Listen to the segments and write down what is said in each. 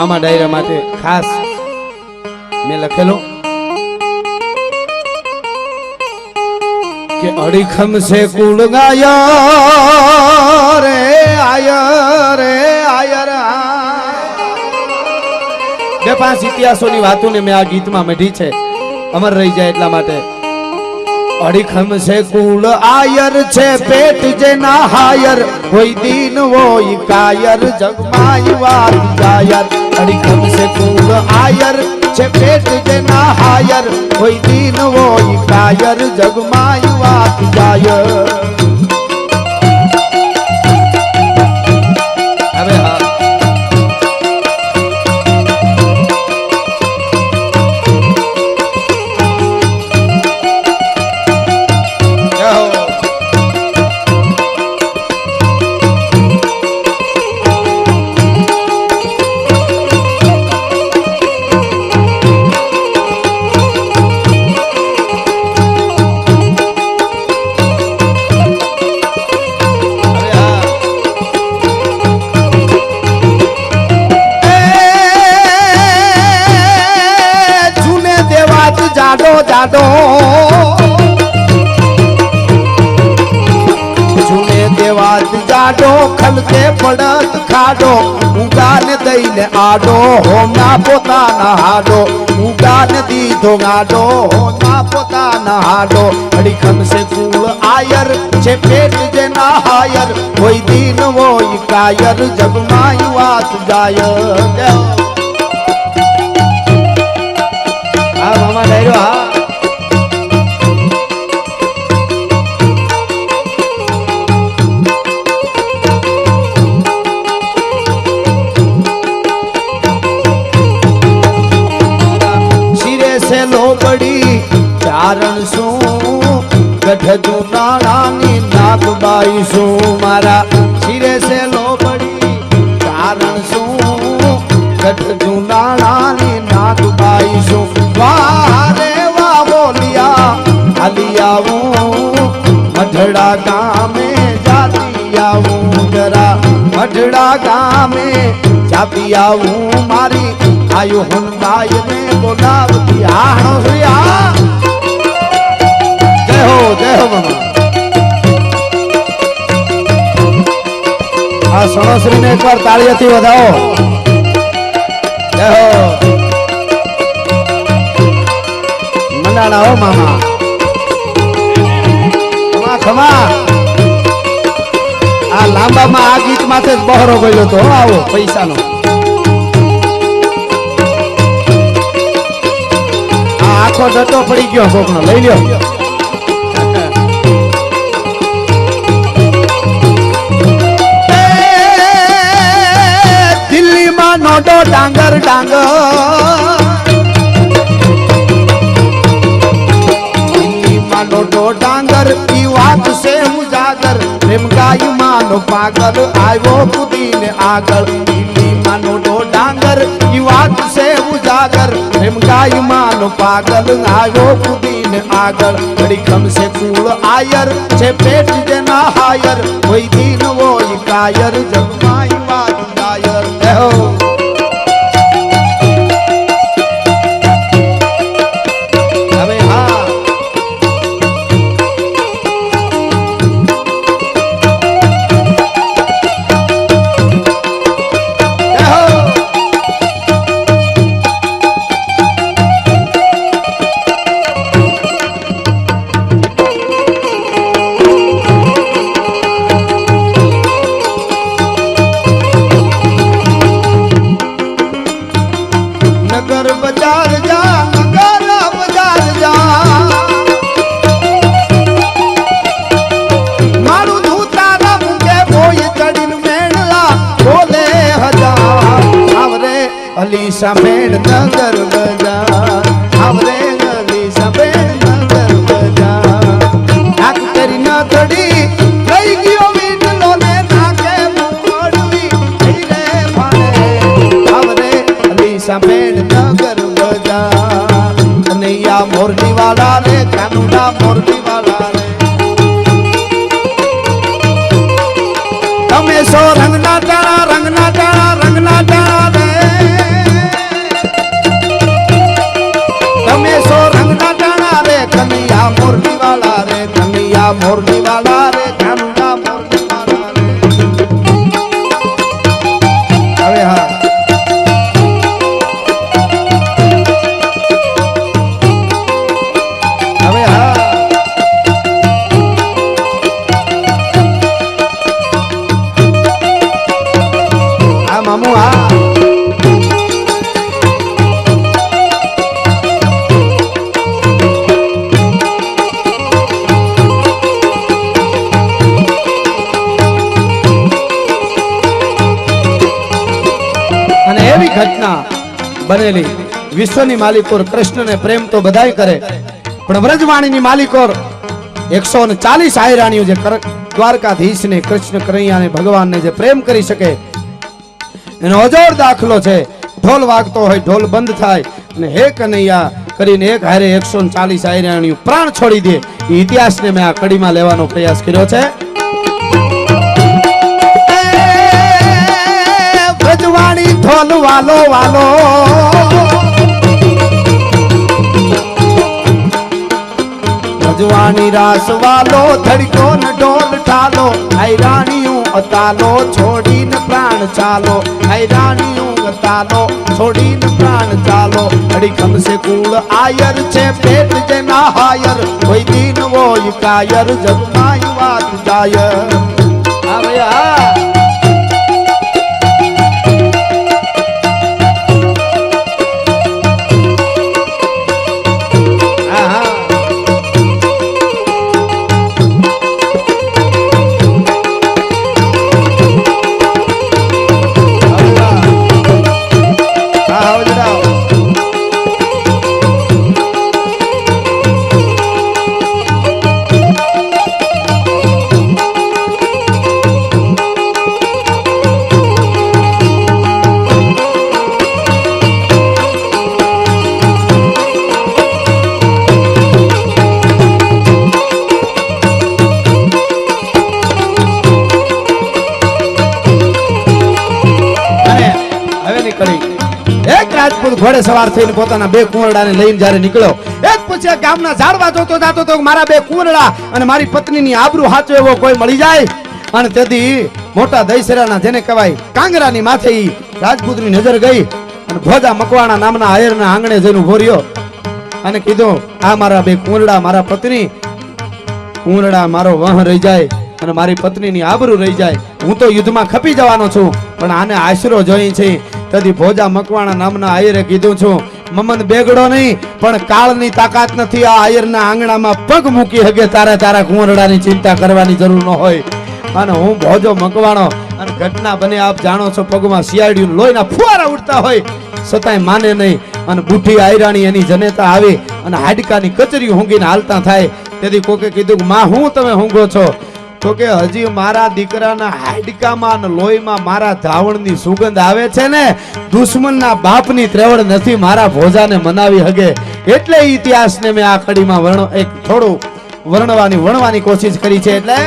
મામા ડાયરા માટે ખાસ મેં લખેલો કે અડીખમ છે કુળ ગાયા રે, આયા રે આયર બે પાંચ ઇતિહાસોની વાતોને મેં આ ગીતમાં મઢી છે. અમર રહી જાય એટલા માટે. અડીખમ છે કુળ આયર છે પેટ જેના હાયર હોય દિન હોય કાયર જગમાય વાત જાયર અડીખમ છે કુળ આયર. છે પેટ જેના હાયર હોય દીન હોય કાયર જગમાય વાત જાયર. જાડો જાડો જુને દેવાત જાડો ખલકે પડત ખાડો. ઉગાને દઈને આડો હોમના પોતાના હાડો. ઉગાને દીધો ગાડો હોમના પોતાના હાડો. અડી ખમસે કુળ આયર, છે પેટ જેના હાયર. કોઈ દિન હોય કાયર જગમાં વાત જાય શિરે પડી ચારણ શું? ગઢ નાણાની નાગબાઈ શું? મારા શિરે છે લોબડી ચારણ શું? ગઢ નાણાની નાગબાઈ શું? વારે વા બોલિયા હાલી આવું મઢડા ગામે જાતી આવું, જરા મઢડા ગામે જાતી આવું મારી આયુ હનબાઈ ને બોલાવતી આણો આ જય હો જય હો મામા. આ સણોશ્રી ને એકવાર તાળીઓથી વધાવો. જય હો. મંડાણા હો મામા. ખમા ખમા. આ લાંબામાં આ ગીત માથે જ બહોરો ગયો હતો આવો પૈસાનો. આ આખો પડી ગયો કોકનો લઈ લ્યો. દિલ્હીમાં નોટો ડાંગર ડાંગર. નોટો ડાંગર, ઈ વાત છે હું માનો પાગલ આવ્યો કુદીને આગળ. દિલ્હીમાં નોટો ડાંગર ઈ વાત છે ઉજાગર. પ્રેમ ગાય માનો પાગલ આવ્યો કુદીને આગળ. ઘડી ખમશે કુળ આયર છે પેટ જેના હાયર. કોઈ દિન હોય કાયર જગમાય વાત દાયર અલીસા મેણ નગર બજાર. આવરે અલી મેણ નગર બજાર. નાક કરી ન તડી, લઈ ગયો વીટલો ને નાકે મુકડવી થઈ રે મારે. આવરે અલી મેણ નગર બજાર. કનૈયા મોરજી વાલા રે કાનુડા મોરજી વાલા રે. તમે સો રંગના ટાણા રંગના ટાણા રંગના ટાણા મોરલી વાળા રે ધનિયા મોરલી વાળા રે. બનેલી. વિશ્વની માલિકોર કૃષ્ણને પ્રેમ તો બધાય કરે. પણ વ્રજવાણીની માલિકોર એકસો ને ચાલીસ આયરાણીઓ જે દ્વારકાધીશને કૃષ્ણ કનૈયાને ભગવાનને જે પ્રેમ કરી શકે, એનો અજોડ દાખલો છે. ઢોલ વાગતો હોય, ઢોલ બંધ થાય, અને હે કનૈયા, કરીને એક હારે એકસો ને ચાલીસ આયરાણીઓ પ્રાણ છોડી દે. એ ઇતિહાસને મેં આ કડીમાં લેવાનો પ્રયાસ કર્યો છે. ઢોલ વાલો વાલો. વ્રજવાણી રાસ વાલો, ધડકો ને ઢોલ ઠાલો. આયરાણીયું અતાલો, છોડીને પ્રાણ ચાલો. આયરાણીયું અતાલો, છોડીને પ્રાણ ચાલો. અડી ખમસે કુળ આયર છે, પેટ જેના હાયર. કોઈ દિન હોય કાયર જગમાય વાત જાય હા. ઘોડે સવાર થઈને પોતાના બે કુંવરડાને લઈને જ્યારે નીકળ્યો, એક પછી ગામના ઝાડવા જોતો જાતો તો મારા બે કુંવરડા અને મારી પત્નીની આબરૂ હાચો એવો કોઈ મળી જાય? અને તેથી મોટા દહીસરાના જેને કહેવાય કાંગરાની માથે ઈ રાજપૂતની નજર ગઈ અને ભોજા મકવાણા નામના આયરના આંગણે જઈને ઊભો અને કીધું, આ મારા બે કુંવરડા, મારા પત્ની, કુંવરડા મારો વહ રહી જાય અને મારી પત્નીની આબરૂ રહી જાય. હું તો યુદ્ધમાં ખપી જવાનો છું, પણ આને આશરો જોઈ છે તેથી ભોજા મકવાણા નામના આયરે કીધું છું, મમન બેગડો નહીં, પણ કાળની તાકાત નથી આ આયરના આંગણામાં પગ મૂકી હગે તારા તારા કુંવરડાની ચિંતા કરવાની જરૂર ન હોય. અને હું ભોજો મકવાણો અને ઘટના બને આપ જાણો છો, પગમાં શિયાળ્યું લોહીના ફુવારા ઉડતા હોય, છતાંય માને નહીં. અને બુઢી આયરાણી એની જનેતા આવી અને હાડકાની કચરી ઊંઘીને હાલતા થાય. તેથી કોકે કીધું કે, માં, હું તમે ઊંઘો છો? તો કે હજી મારા દીકરાના હાડકામાં અને લોહીમાં મારા ધાવણની સુગંધ આવે છે ને, દુશ્મનના બાપની ત્રેવડ નથી મારા ભોજાને મનાવી હગે. એટલે ઇતિહાસને મેં આ કડીમાં વર્ણ એક થોડું વર્ણવાની વર્ણવાની કોશિશ કરી છે એટલે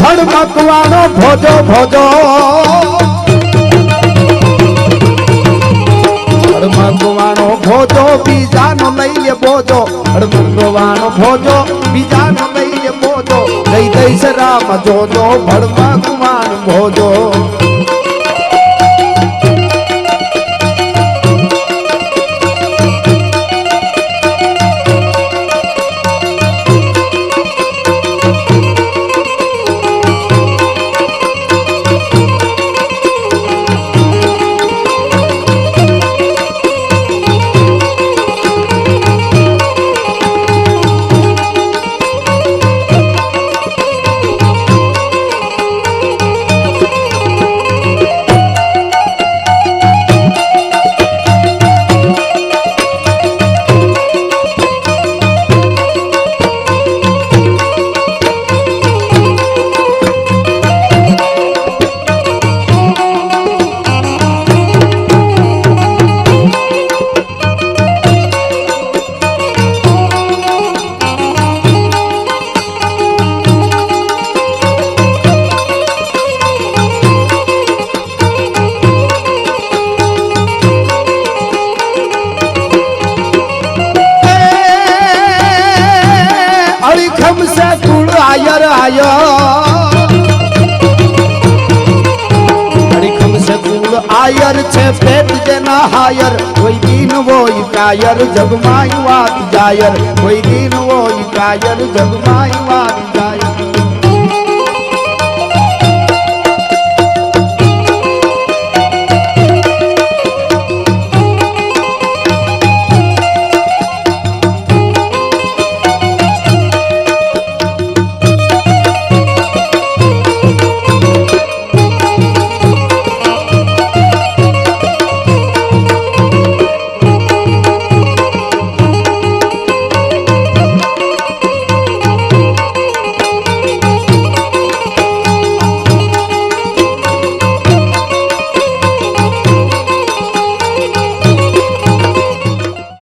ભડમકવાનો ભોજો ભોજો. હડમગવાનો ભોજો, બીજાનો લે બોજો હડમગવાનો ભોજો બીજાનો લે બોજો લઈ દઈશ રામ જોજો ભડમગવાન ભોજો. આયર હરિખમ સે કુળ આયર છે પેટ જેના હાયર. કોઈ દિન હોય કાયર જગમાય વાત જાયર. કોઈ દિન હોય કાયર જગમાય વાત